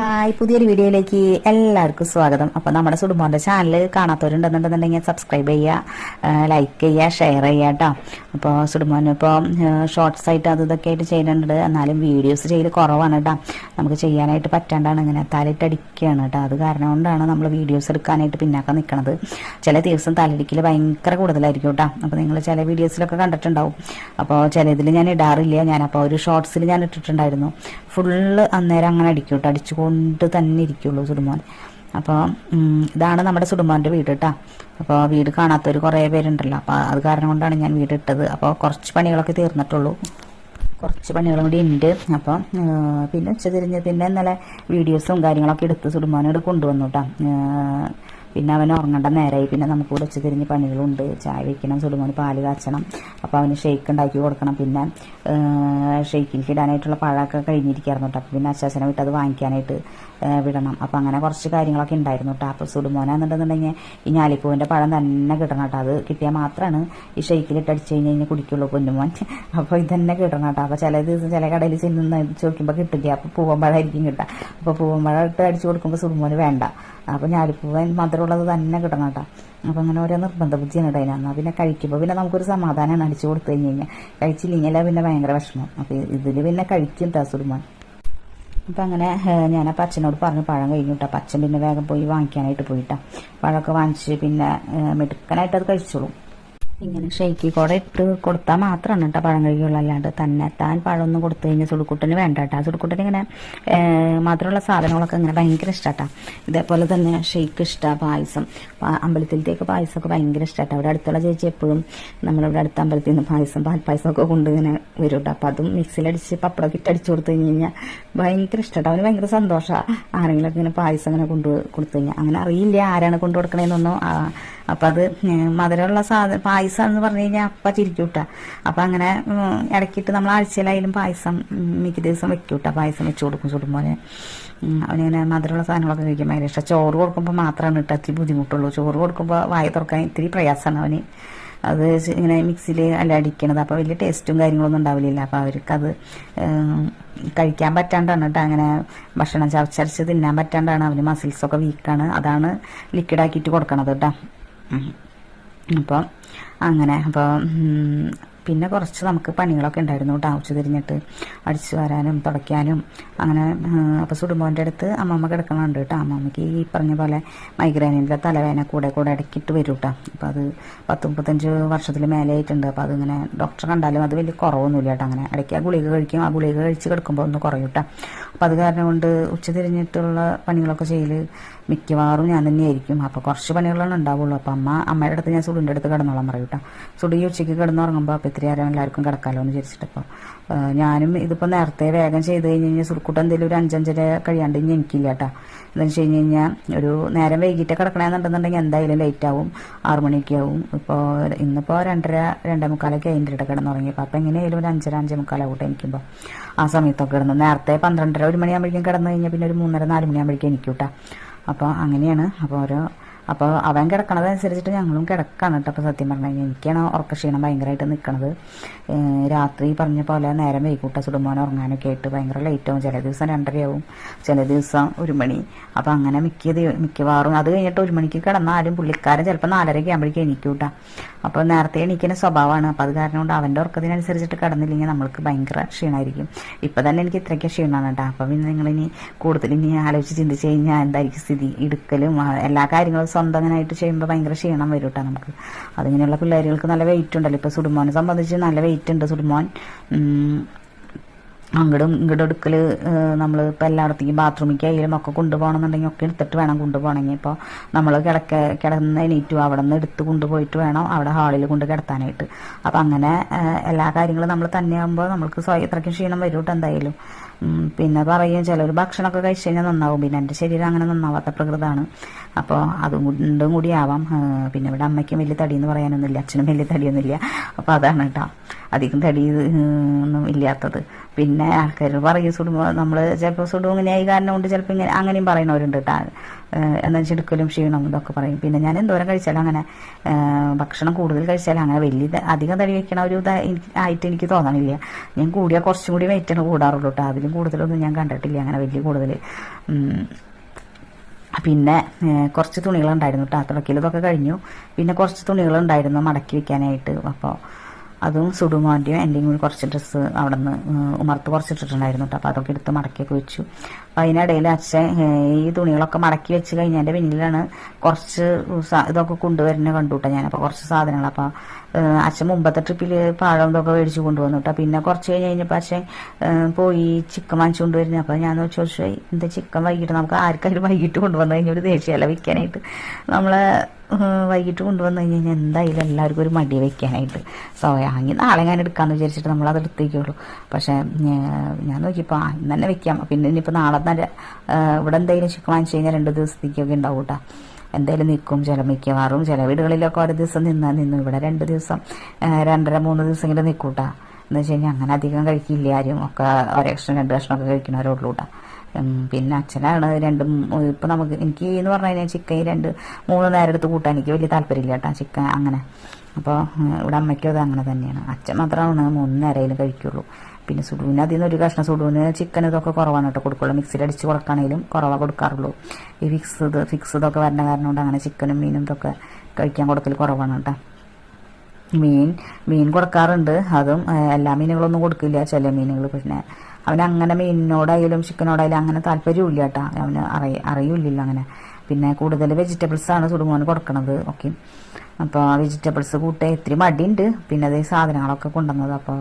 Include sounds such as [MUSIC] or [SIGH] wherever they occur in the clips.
Hi പുതിയൊരു വീഡിയോയിലേക്ക് എല്ലാവർക്കും സ്വാഗതം. അപ്പോൾ നമ്മുടെ സുടുമോന്റെ ചാനൽ കാണാത്തവരുണ്ടെന്നുണ്ടെന്നുണ്ടെങ്കിൽ സബ്സ്ക്രൈബ് ചെയ്യുക ലൈക്ക് ചെയ്യുക ഷെയർ ചെയ്യുക കേട്ടോ അപ്പോൾ സുടുംബാൻ ഇപ്പോൾ ഷോർട്ട്സ് ആയിട്ട് അത് ഇതൊക്കെ ആയിട്ട് ചെയ്യുന്നുണ്ട്. എന്നാലും വീഡിയോസ് ചെയ്ത് കുറവാണ് കേട്ടോ നമുക്ക് ചെയ്യാനായിട്ട് പറ്റാണ്ടാണ് ഇങ്ങനെ തലയിട്ടടിക്കുകയാണ് കേട്ടോ അത് കാരണം കൊണ്ടാണ് നമ്മൾ വീഡിയോസ് എടുക്കാനായിട്ട് പിന്നാക്കം നിൽക്കുന്നത് ചില ദിവസം തലയിടിക്കൽ ഭയങ്കര കൂടുതലായിരിക്കും കേട്ടോ അപ്പോൾ നിങ്ങൾ ചില വീഡിയോസിലൊക്കെ കണ്ടിട്ടുണ്ടാവും. അപ്പോൾ ചിലതിൽ ഞാൻ ഇടാറില്ല. ഞാനപ്പോൾ ഒരു ഷോർട്ട്സിൽ ഞാൻ ഇട്ടിട്ടുണ്ടായിരുന്നു. ഫുള്ള് അന്നേരം അങ്ങനെ അടിക്കും കേട്ടോ അടിച്ചുകൊണ്ട് തന്നെ ഇരിക്കുള്ളൂ സുടുമോൻ. അപ്പോൾ ഇതാണ് നമ്മുടെ സുടുമോന്റെ വീട് കേട്ടോ അപ്പോൾ വീട് കാണാത്തവർ കുറേ പേരുണ്ടല്ലോ. അപ്പോൾ അത് കാരണം കൊണ്ടാണ് ഞാൻ വീട് ഇട്ടത് അപ്പോൾ കുറച്ച് പണികളൊക്കെ തീർന്നിട്ടുള്ളൂ. കുറച്ച് പണികളും കൂടി ഉണ്ട് അപ്പോൾ പിന്നെ ഉച്ച തിരിഞ്ഞ് പിന്നെ ഇന്നലെ വീഡിയോസും കാര്യങ്ങളൊക്കെ എടുത്ത് സുടുമോനോട് കൊണ്ടുവന്നു കേട്ടോ പിന്നെ അവൻ ഉറങ്ങേണ്ട നേരമായി പിന്നെ നമുക്ക് ഇവിടെ ഉച്ച തിരിഞ്ഞ് പണികളുണ്ട്. ചായ വയ്ക്കണം സുടുമോന് പാൽ കാച്ചണം. അപ്പോൾ അവന് ഷെയ്ക്ക് ഉണ്ടാക്കി കൊടുക്കണം. പിന്നെ ഷെയ്ക്കിലേക്ക് ഇടാനായിട്ടുള്ള പഴമൊക്കെ കഴിഞ്ഞിരിക്കുകയായിരുന്നു കേട്ടോ അപ്പോൾ പിന്നെ അച്ചാച്ചനെ വിട്ട് അത് വാങ്ങിക്കാനായിട്ട് വിടണം. അപ്പോൾ അങ്ങനെ കുറച്ച് കാര്യങ്ങളൊക്കെ ഉണ്ടായിരുന്നു കേട്ടോ അപ്പോൾ സുടുമോനാണെന്നുണ്ടെന്നുണ്ടെങ്കിൽ ഈ ഞാലിപ്പൂവിന്റെ പഴം തന്നെ കിട്ടണം കേട്ടോ അത് കിട്ടിയാൽ മാത്രമാണ് ഈ ഷെയ്ക്കിലിട്ട് അടിച്ച് കഴിഞ്ഞ് കഴിഞ്ഞാൽ കുടിക്കുള്ളൂ പൊന്നുമോൻ. [LAUGHS] അപ്പോൾ ഇതന്നെ കിട്ടണം കേട്ടോ അപ്പോൾ ചില ദിവസം ചില കടയിൽ ചെന്ന് ചോദിക്കുമ്പോൾ കിട്ടില്ല അപ്പോൾ പൂവമ്പഴമായിരിക്കും കിട്ടുക. അപ്പോൾ പൂവമ്പഴം ഇട്ട് അടിച്ച് കൊടുക്കുമ്പോൾ സുടുമോന് വേണ്ട. അപ്പോൾ ഞാലിപ്പൂവൻ മധുരമുള്ളത് തന്നെ കിട്ടണം കേട്ടോ. അപ്പോൾ അങ്ങനെ ഓരോ നിർബന്ധ ബുദ്ധിയാണ് കേട്ടോ അതിനകത്ത്. പിന്നെ കഴിക്കുമ്പോൾ പിന്നെ നമുക്കൊരു സമാധാനമാണ് അടിച്ചു കൊടുത്തു കഴിഞ്ഞ് കഴിഞ്ഞാൽ കഴിച്ചില്ലെങ്കിൽ പിന്നെ ഭയങ്കര വിഷമം. അപ്പോൾ ഇതിൽ പിന്നെ കഴിക്കും കേട്ടോ സുടുമോൻ അപ്പം അങ്ങനെ ഞാനപ്പോൾ അച്ഛനോട് പറഞ്ഞു പഴം കഴിഞ്ഞു കേട്ടോ അച്ഛൻ പിന്നെ വേഗം പോയി വാങ്ങിക്കാനായിട്ട് പോയിട്ടാ. പഴമൊക്കെ വാങ്ങിച്ച് പിന്നെ മെടുക്കാനായിട്ട് അത് കഴിച്ചോളും. ഇങ്ങനെ ഷെയ്ക്കി കൂടെ ഇട്ട് കൊടുത്താൽ മാത്രമാണ് കേട്ടോ പഴം കഴിക്കുള്ളൂ അല്ലാണ്ട്. തന്നെ താൻ പഴമൊന്നും കൊടുത്തു കഴിഞ്ഞാൽ സുടുക്കുട്ടന് വേണ്ട കേട്ടോ സുടുക്കുട്ടന് ഇങ്ങനെ മധുരമുള്ള സാധനങ്ങളൊക്കെ ഇങ്ങനെ ഭയങ്കര ഇഷ്ടമാട്ടാ ഇതേപോലെ തന്നെ ഷെയ്ക്ക് ഇഷ്ടമാണ് പായസം. അമ്പലത്തിലത്തേക്ക് പായസമൊക്കെ ഭയങ്കര ഇഷ്ടമാട്ടോ അവിടെ അടുത്തുള്ള ചേച്ചി എപ്പോഴും നമ്മളിവിടെ അടുത്ത അമ്പലത്തിൽ നിന്ന് പായസം പാൽപ്പായസമൊക്കെ കൊണ്ട് ഇങ്ങനെ വരും കേട്ടോ അപ്പം അതും മിക്സിലടിച്ച് പപ്പടമൊക്കെ ഇട്ട് അടിച്ചു കൊടുത്തു കഴിഞ്ഞ് കഴിഞ്ഞാൽ ഭയങ്കര ഇഷ്ടമാട്ടോ അവന് ഭയങ്കര സന്തോഷമാണ് ആരെങ്കിലും ഇങ്ങനെ പായസം ഇങ്ങനെ കൊണ്ട് കൊടുത്തു കഴിഞ്ഞാൽ അങ്ങനെ അറിയില്ല ആരാണ് കൊണ്ടു കൊടുക്കണേന്നൊന്നും. അപ്പം അത് മധുരമുള്ള സാധനം പായസം എന്ന് പറഞ്ഞു കഴിഞ്ഞാൽ അപ്പം ചിരിക്കൂട്ടാ. അപ്പം അങ്ങനെ ഇടയ്ക്കിട്ട് നമ്മൾ ആഴ്ചയിലായാലും പായസം മിക്ക ദിവസം വെക്കൂട്ട. പായസം വെച്ച് കൊടുക്കും ചുടുമ്പോനെ അവനിങ്ങനെ മധുരമുള്ള സാധനങ്ങളൊക്കെ കഴിക്കാൻ ഭയങ്കര ഇഷ്ടം. ചോറ് കൊടുക്കുമ്പോൾ മാത്രമാണ് കേട്ടോ അത്തിരി ബുദ്ധിമുട്ടുള്ളൂ. ചോറ് കൊടുക്കുമ്പോൾ വായ തുറക്കാൻ ഇത്തിരി പ്രയാസമാണ് അവന്. അത് ഇങ്ങനെ മിക്സിയിൽ അല്ല അടിക്കണത്. അപ്പോൾ വലിയ ടേസ്റ്റും കാര്യങ്ങളൊന്നും ഉണ്ടാവില്ല അപ്പോൾ അവർക്കത് കഴിക്കാൻ പറ്റാണ്ടാണ് കേട്ടോ. അങ്ങനെ ഭക്ഷണം ചവച്ചരച്ച് തിന്നാൻ പറ്റാണ്ടാണ്. അവന് മസിൽസൊക്കെ വീക്കാണ്. അതാണ് ലിക്വിഡാക്കിയിട്ട് കൊടുക്കണത് കേട്ടോ. അപ്പോൾ അങ്ങനെ. അപ്പോൾ പിന്നെ കുറച്ച് നമുക്ക് പണികളൊക്കെ ഉണ്ടായിരുന്നു കേട്ടോ ആവശ്യം തിരിഞ്ഞിട്ട്. അടിച്ചു വരാനും തുടയ്ക്കാനും അങ്ങനെ അപ്പോൾ സുടുമ്പോന്റെ അടുത്ത് അമ്മമ്മ കിടക്കണുണ്ട് കേട്ടോ. അമ്മമ്മയ്ക്ക് ഈ പറഞ്ഞ പോലെ മൈഗ്രെയിനിന്റെ തലവേദന കൂടെ കൂടെ ഇടയ്ക്കിട്ട് വരും കേട്ടോ. അപ്പോൾ അത് പത്ത് മുപ്പത്തഞ്ച് വർഷത്തിൽ മേലെ ആയിട്ടുണ്ട്. അപ്പോൾ അതിങ്ങനെ ഡോക്ടറെ കണ്ടാലും അത് വലിയ കുറവൊന്നുമില്ല കേട്ടോ. അങ്ങനെ ഇടയ്ക്ക് ആ ഗുളിക കഴിക്കും. ആ ഗുളിക കഴിച്ച് കിടക്കുമ്പോൾ ഒന്ന് കുറയും കേട്ടോ. അപ്പോൾ അത് കാരണം കൊണ്ട് ഉച്ച തിരിഞ്ഞിട്ടുള്ള പണികളൊക്കെ ചെയ്യൽ മിക്കവാറും ഞാൻ തന്നെയായിരിക്കും. അപ്പോൾ കുറച്ച് പണികളാണ് ഉണ്ടാവുള്ളൂ. അപ്പോൾ അമ്മ അമ്മയുടെ അടുത്ത് ഞാൻ സുടിന്റെ അടുത്ത് കിടന്നോളാം പറയും കേട്ടോ. സുടി ഉച്ചയ്ക്ക് കിടന്നുറങ്ങുമ്പോൾ അപ്പോൾ ഇത്തിരി ആരോ എല്ലാവർക്കും കിടക്കാമല്ലോ എന്ന് വിചാരിച്ചിട്ടപ്പോൾ ഞാനും ഇതിപ്പോൾ നേരത്തെ വേഗം ചെയ്ത് കഴിഞ്ഞ് കഴിഞ്ഞാൽ സുറുക്കൂട്ടം എന്തെങ്കിലും ഒരു അഞ്ചഞ്ചര കഴിയാണ്ട് ഇനി എനിക്കില്ല കേട്ടോ എന്താണെന്ന് വെച്ച് കഴിഞ്ഞ് കഴിഞ്ഞാൽ ഒരു നേരം വൈകിട്ട് കിടക്കണമെന്നുണ്ടെന്നുണ്ടെങ്കിൽ എന്തായാലും ലേറ്റ് ആവും. ആറു മണിയൊക്കെ ആവും. ഇപ്പോൾ ഇന്നിപ്പോൾ രണ്ടര രണ്ടേ മുക്കാലൊക്കെ അതിന്റെ ഇടയിൽ കിടന്നുറങ്ങിയപ്പോൾ അപ്പോൾ എങ്ങനെയായാലും ഒരു അഞ്ചര അഞ്ചേ മുക്കാലാവട്ടെ എനിക്കുമ്പോൾ ആ സമയത്തൊക്കെ കിടന്നു. നേരത്തെ പന്ത്രണ്ടര ഒരു മണിയാകുമ്പോഴേക്കും കിടന്നു കഴിഞ്ഞാൽ പിന്നെ ഒരു മൂന്നര നാല് മണിയാകുമ്പോഴേക്കും എനിക്ക് കേട്ടോ അപ്പോൾ അങ്ങനെയാണ്. അപ്പോൾ ഓരോ അപ്പോൾ അവൻ കിടക്കണതനുസരിച്ചിട്ട് ഞങ്ങളും കിടക്കാണ് കേട്ടോ. അപ്പോൾ സത്യം പറഞ്ഞു കഴിഞ്ഞാൽ എനിക്കാണ് ഉറക്കക്ഷീണം ഭയങ്കരമായിട്ട് നിൽക്കണത് രാത്രി പറഞ്ഞ പോലെ നേരം വൈകൂട്ട സുടുമോൻ ഉറങ്ങാനൊക്കെ ആയിട്ട് ഭയങ്കര ലേറ്റ് ആവും. ചില ദിവസം രണ്ടരയാവും ചില ദിവസം ഒരു മണി. അപ്പോൾ അങ്ങനെ മിക്ക മിക്കവാറും അത് കഴിഞ്ഞിട്ട് ഒരു മണിക്ക് കിടന്നാലും പുള്ളിക്കാരൻ ചിലപ്പോൾ നാലരയ്ക്ക് ആകുമ്പോഴേക്കും എണീക്കും കേട്ടോ. അപ്പോൾ നേരത്തെ എണീക്കുന്ന സ്വഭാവമാണ്. അപ്പോൾ അത് കാരണം കൊണ്ട് അവന്റെ ഉറക്കത്തിനനുസരിച്ചിട്ട് കിടന്നില്ലെങ്കിൽ നമ്മൾക്ക് ഭയങ്കര ക്ഷീണമായിരിക്കും ഇപ്പം തന്നെ എനിക്ക് ഇത്രയ്ക്ക് ക്ഷീണമാണ് കേട്ടോ അപ്പോൾ പിന്നെ നിങ്ങളിനി കൂടുതൽ ഇനി ആലോചിച്ച് ചിന്തിച്ച് കഴിഞ്ഞാൽ എന്തായിരിക്കും സ്ഥിതി? എടുക്കലും എല്ലാ കാര്യങ്ങളും സ്വന്തം അങ്ങനെയായിട്ട് ചെയ്യുമ്പോൾ ഭയങ്കര ക്ഷീണം വരും കേട്ടോ നമുക്ക്. അതിങ്ങനെയുള്ള പിള്ളേരുകൾക്ക് നല്ല വെയിറ്റ് ഉണ്ടല്ലോ. ഇപ്പോൾ സുടുമോനെ സംബന്ധിച്ച് നല്ല വെയിറ്റ് ഉണ്ട് സുടുമോൻ. അങ്ങോട്ടും ഇങ്ങോട്ടും എടുക്കൽ നമ്മൾ ഇപ്പോൾ എല്ലായിടത്തേക്കും ബാത്റൂമിലേക്ക് ആയാലും ഒക്കെ കൊണ്ടുപോകണമെന്നുണ്ടെങ്കിൽ ഒക്കെ എടുത്തിട്ട് വേണം കൊണ്ടുപോകണമെങ്കിൽ. ഇപ്പോൾ നമ്മൾ കിടക്ക കിടന്ന് എണീറ്റു അവിടെ നിന്ന് എടുത്ത് കൊണ്ടുപോയിട്ട് വേണം അവിടെ ഹാളിൽ കൊണ്ട് കിടത്താനായിട്ട്. അപ്പം അങ്ങനെ എല്ലാ കാര്യങ്ങളും നമ്മൾ തന്നെയാകുമ്പോൾ നമ്മൾക്ക് സ്വയം ഇത്രയ്ക്കും ക്ഷീണം വരും എന്തായാലും. പിന്നെ പറയും ചിലർ ഭക്ഷണമൊക്കെ കഴിച്ചു കഴിഞ്ഞാൽ നന്നാവും. പിന്നെ എന്റെ ശരീരം അങ്ങനെ നന്നാവാത്ത പ്രകൃതമാണ് അപ്പോൾ അതും കൊണ്ടും കൂടി ആവാം. പിന്നെ ഇവിടെ അമ്മയ്ക്കും വലിയ തടിയെന്ന് പറയാനൊന്നുമില്ല. അച്ഛനും വലിയ തടിയൊന്നുമില്ല. അപ്പോൾ അതാണ് കേട്ടോ അധികം തടി ഒന്നും ഇല്ലാത്തത്. പിന്നെ ആൾക്കാർ പറയും സുടുമ്പോൾ നമ്മൾ ചിലപ്പോൾ സുടും ഇങ്ങനെ ആയി കാരണം കൊണ്ട് ചിലപ്പോൾ ഇങ്ങനെ അങ്ങനെയും പറയുന്നവരുണ്ട് കേട്ടോ എടുക്കലും ക്ഷീണം ഇതൊക്കെ പറയും. പിന്നെ ഞാൻ എന്തോരം കഴിച്ചാലും അങ്ങനെ ഭക്ഷണം കൂടുതൽ കഴിച്ചാലും അങ്ങനെ വലിയ അധികം തടി വയ്ക്കണ ഒരു ആയിട്ട് എനിക്ക് തോന്നണില്ല. ഞാൻ കൂടിയാൽ കുറച്ചും കൂടി വെയിറ്റാണ് കൂടാറുള്ളൂ കേട്ടോ അതിലും കൂടുതലൊന്നും ഞാൻ കണ്ടിട്ടില്ല അങ്ങനെ വലിയ കൂടുതൽ പിന്നെ കുറച്ച് തുണികളുണ്ടായിരുന്നു കേട്ടോ തുടക്കലതൊക്കെ കഴിഞ്ഞു. പിന്നെ കുറച്ച് തുണികളുണ്ടായിരുന്നു മടക്കി വെക്കാനായിട്ട്. അപ്പോൾ അതും സുഡുമോന്റെയും എന്റെയും കൂടി കുറച്ച് ഡ്രസ്സ് അവിടെ നിന്ന് ഉമർത്ത് കുറച്ച് ഇട്ടിട്ടുണ്ടായിരുന്നു കേട്ടോ അപ്പോൾ അതൊക്കെ എടുത്ത് മടക്കിയൊക്കെ വെച്ചു. അതിനിടയിൽ അച്ഛൻ ഈ തുണികളൊക്കെ മടക്കി വെച്ച് കഴിഞ്ഞതിന്റെ പിന്നിലാണ് കുറച്ച് ഇതൊക്കെ കൊണ്ടുവരുന്നത് കണ്ടു കേട്ടോ ഞാനപ്പോൾ കുറച്ച് സാധനങ്ങൾ. അപ്പോൾ അച്ഛൻ മുമ്പത്തെ ട്രിപ്പിൽ പഴം ഇതൊക്കെ മേടിച്ച് കേട്ടോ പിന്നെ കുറച്ച് കഴിഞ്ഞ് കഴിഞ്ഞപ്പോൾ അച്ഛൻ പോയി ചിക്കൻ വാങ്ങിച്ചു കൊണ്ടുവരുന്നത് അപ്പോൾ ഞാൻ ചോദിച്ചു എന്താ ചിക്കൻ വൈകിട്ട് നമുക്ക് ആർക്കായാലും വൈകിട്ട് കൊണ്ടുവന്നു കഴിഞ്ഞാൽ ഒരു ദേഷ്യമല്ല വിൽക്കാനായിട്ട് നമ്മളെ വൈകിട്ട് കൊണ്ടുവന്നു കഴിഞ്ഞ് കഴിഞ്ഞാൽ എന്തായാലും എല്ലാവർക്കും ഒരു മടി വെക്കാനായിട്ട്. സോയാങ്ങി നാളെ ഞാൻ എടുക്കാമെന്ന് വിചാരിച്ചിട്ട് നമ്മളത് എടുത്തേക്കുള്ളൂ. പക്ഷേ ഞാൻ നോക്കിയപ്പോൾ ഇന്ന് തന്നെ വെക്കാം. പിന്നെ ഇനിയിപ്പോൾ നാളെ ഏഹ്, ഇവിടെ എന്തെങ്കിലും ചിക്കൻ വാങ്ങിച്ചു കഴിഞ്ഞാൽ രണ്ട് ദിവസത്തേക്കൊക്കെ ഉണ്ടാവും കേട്ടോ എന്തായാലും നിൽക്കും ചില മിക്കവാറും. ചില വീടുകളിലൊക്കെ ഒരു ദിവസം നിന്നാൽ നിന്നു. ഇവിടെ രണ്ട് ദിവസം രണ്ടര മൂന്ന് ദിവസമെങ്കിലും നിൽക്കൂട്ടാ എന്ന് വെച്ച് കഴിഞ്ഞാൽ അങ്ങനെ അധികം കഴിക്കില്ല ആരും. ഒക്കെ ഒരു കഷ്ണം രണ്ട് കഷ്ണമൊക്കെ കഴിക്കുന്നവരുള്ളൂ കേട്ടോ പിന്നെ അച്ഛനാണ് രണ്ടും ഇപ്പം നമുക്ക് എനിക്ക് എന്ന് പറഞ്ഞു കഴിഞ്ഞാൽ ചിക്കൻ രണ്ട് മൂന്ന് നേരം എടുത്ത് കൂട്ടാൻ എനിക്ക് വലിയ താല്പര്യമില്ല കേട്ടോ ചിക്കൻ അങ്ങനെ. അപ്പോൾ ഇവിടെ അമ്മയ്ക്കും അത് അങ്ങനെ തന്നെയാണ്. അച്ഛൻ മാത്രമാണ് മൂന്ന് നേരയിലും കഴിക്കുള്ളൂ. പിന്നെ സുഡുവിന് അതിൽ നിന്ന് ഒരു കഷ്ണം സുഡുവിന് ചിക്കൻ ഇതൊക്കെ കുറവാണ് കേട്ടോ കൊടുക്കുള്ളൂ. മിക്സിയിൽ അടിച്ച് കൊടുക്കുകയാണെങ്കിലും കുറവാണ് കൊടുക്കാറുള്ളൂ. ഈ ഫിക്സ് ഇത് ഫിക്സ് ഇതൊക്കെ വരുന്ന കാരണം കൊണ്ട് അങ്ങനെ ചിക്കനും മീനും ഇതൊക്കെ കഴിക്കാൻ കൊടുക്കൽ കുറവാണ് കേട്ടോ. മീൻ മീൻ കൊടുക്കാറുണ്ട്. അതും എല്ലാ മീനുകളൊന്നും കൊടുക്കില്ല. ചില മീനുകൾ പിന്നെ അവനങ്ങനെ മീനിനോടായാലും ചിക്കനോടായാലും അങ്ങനെ താല്പര്യമില്ല കേട്ടോ. അവന് അറിയ അറിയില്ലല്ലോ അങ്ങനെ. പിന്നെ കൂടുതൽ വെജിറ്റബിൾസ് ആണ് സുടുമോന് കൊടുക്കണത്. ഓക്കെ. അപ്പോൾ വെജിറ്റബിൾസ് കൂട്ടാൻ ഇത്തിരി മടിയുണ്ട്. പിന്നെ അതേ സാധനങ്ങളൊക്കെ കൊണ്ടുവന്നത്. അപ്പോൾ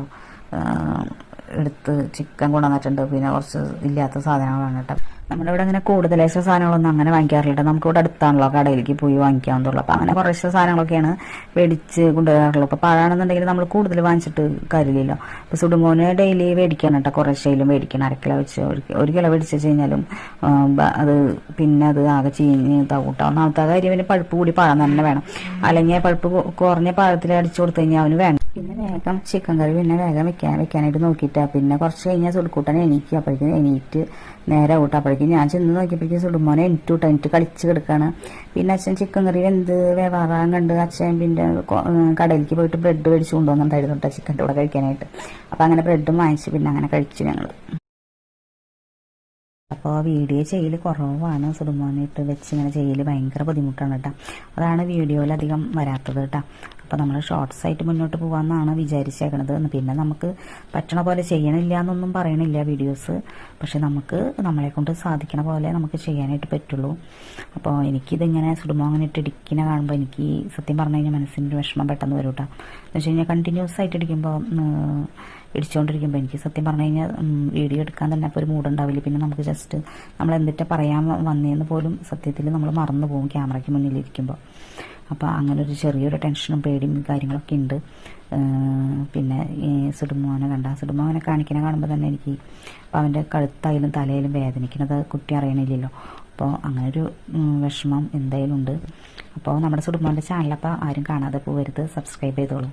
എടുത്ത് ചിക്കൻ കൊണ്ടുവന്നിട്ടുണ്ട്. പിന്നെ കുറച്ച് ഇല്ലാത്ത സാധനങ്ങളാണ് കേട്ടോ. നമ്മുടെ ഇവിടെ അങ്ങനെ കൂടുതലേശ സാധനങ്ങളൊന്നും അങ്ങനെ വാങ്ങിക്കാറില്ല. നമുക്ക് ഇവിടെ അടുത്താണല്ലോ കടയിലേക്ക് പോയി വാങ്ങിക്കാവുന്നുള്ളൂ അപ്പം അങ്ങനെ കുറച്ച് സാധനങ്ങളൊക്കെയാണ് മേടിച്ച് കൊണ്ടുവരാറുള്ളൂ. അപ്പോൾ പഴമാണെന്നുണ്ടെങ്കിൽ നമ്മൾ കൂടുതൽ വാങ്ങിച്ചിട്ട് കാര്യമില്ലല്ലോ. അപ്പോൾ സുടുമോന് ഡെയിലി മേടിക്കണം കേട്ടോ. കുറേശ്ശയിലും മേടിക്കണം അരക്കിലോ കിലോ വെച്ച് ഒരു കിലോ മേടിച്ച് വെച്ച് കഴിഞ്ഞാലും അത് പിന്നെ അത് ആകെ ചീഞ്ഞ് ഇതാകൂട്ടോ ഒന്നാമത്തെ കാര്യം പിന്നെ പഴുപ്പ് കൂടി പഴം തന്നെ വേണം. അല്ലെങ്കിൽ പഴുപ്പ് കുറഞ്ഞ പഴത്തിൽ അടിച്ചു കൊടുത്തു കഴിഞ്ഞാൽ അവന് വേണം വേഗം ചിക്കൻ കറി പിന്നെ വേഗം വെക്കാൻ വെക്കാനായിട്ട് നോക്കിയിട്ട്. പിന്നെ കുറച്ച് കഴിഞ്ഞാൽ സുടുക്കൂട്ടൻ എനിക്ക് അപ്പോഴേക്കും എണീറ്റ് നേരെ കൂട്ടാ അപ്പോഴേക്കും ഞാൻ ചെന്ന് നോക്കിയപ്പോഴേക്കും സുടുമോനെ എനിക്ക് വിട്ടാ എനിക്ക് കളിച്ച് കിടക്കാണ്. പിന്നെ അച്ഛൻ ചിക്കൻ കറി എന്ത് വ്യവഹാരം കണ്ട് അച്ഛൻ പിന്നെ കടയിലേക്ക് പോയിട്ട് ബ്രെഡ് മേടിച്ച് കൊണ്ടുവന്നിട്ടുണ്ടായിരുന്നു കേട്ടോ ചിക്കന്റെ കൂടെ കഴിക്കാനായിട്ട്. അപ്പം അങ്ങനെ ബ്രെഡും വാങ്ങിച്ച് പിന്നെ അങ്ങനെ കഴിച്ചു ഞങ്ങൾ അപ്പോൾ വീഡിയോ ചെയ്യൽ കുറവാണ്. സുടുമോനിട്ട് വെച്ച് ഇങ്ങനെ ചെയ്യൽ ഭയങ്കര ബുദ്ധിമുട്ടാണ് കേട്ടോ. അതാണ് വീഡിയോയിൽ അധികം വരാത്തത് കേട്ടോ. അപ്പോൾ നമ്മൾ ഷോർട്ട്സ് ആയിട്ട് മുന്നോട്ട് പോകാമെന്നാണ് വിചാരിച്ചേക്കണത്. പിന്നെ നമുക്ക് പറ്റണ പോലെ ചെയ്യണില്ല എന്നൊന്നും പറയണില്ല വീഡിയോസ്. പക്ഷെ നമുക്ക് നമ്മളെ കൊണ്ട് സാധിക്കണ പോലെ നമുക്ക് ചെയ്യാനായിട്ട് പറ്റുള്ളൂ. അപ്പോൾ എനിക്കിതിങ്ങനെ സുടുമോ അങ്ങനെ ഇട്ട് ഇടിക്കുന്ന കാണുമ്പോൾ എനിക്ക് സത്യം പറഞ്ഞു കഴിഞ്ഞാൽ മനസ്സിന്റെ വിഷമം പെട്ടെന്ന് വരും കേട്ടോ. എന്ന് വെച്ച് കഴിഞ്ഞാൽ കണ്ടിന്യൂസ് ആയിട്ട് ഇടിക്കുമ്പോൾ ഇടിച്ചുകൊണ്ടിരിക്കുമ്പോൾ എനിക്ക് സത്യം പറഞ്ഞു കഴിഞ്ഞാൽ വീഡിയോ എടുക്കാൻ തന്നെ അപ്പോൾ ഒരു മൂടുണ്ടാവില്ല പിന്നെ നമുക്ക് ജസ്റ്റ് നമ്മൾ എന്തിട്ട് പറയാൻ വന്നതെന്ന് പോലും സത്യത്തിൽ നമ്മൾ മറന്നു പോകും ക്യാമറയ്ക്ക് മുന്നിലിരിക്കുമ്പോൾ അപ്പോൾ അങ്ങനെ ഒരു ചെറിയൊരു ടെൻഷനും പേടിയും കാര്യങ്ങളൊക്കെ ഉണ്ട് പിന്നെ ഈ സുടുമോനെ കണ്ട സുടുമോനെ കാണിക്കണ കാണുമ്പോൾ തന്നെ എനിക്ക് അപ്പോൾ അവന്റെ കഴുത്തായാലും തലയിലും വേദനിക്കണത് കുട്ടി അറിയണില്ലല്ലോ. അപ്പോൾ അങ്ങനെ ഒരു വിഷമം എന്തായാലും ഉണ്ട്. അപ്പോൾ നമ്മുടെ സുടുമോന്റെ ചാനലപ്പോൾ ആരും കാണാതെ പോകരുത് സബ്സ്ക്രൈബ് ചെയ്തോളൂ.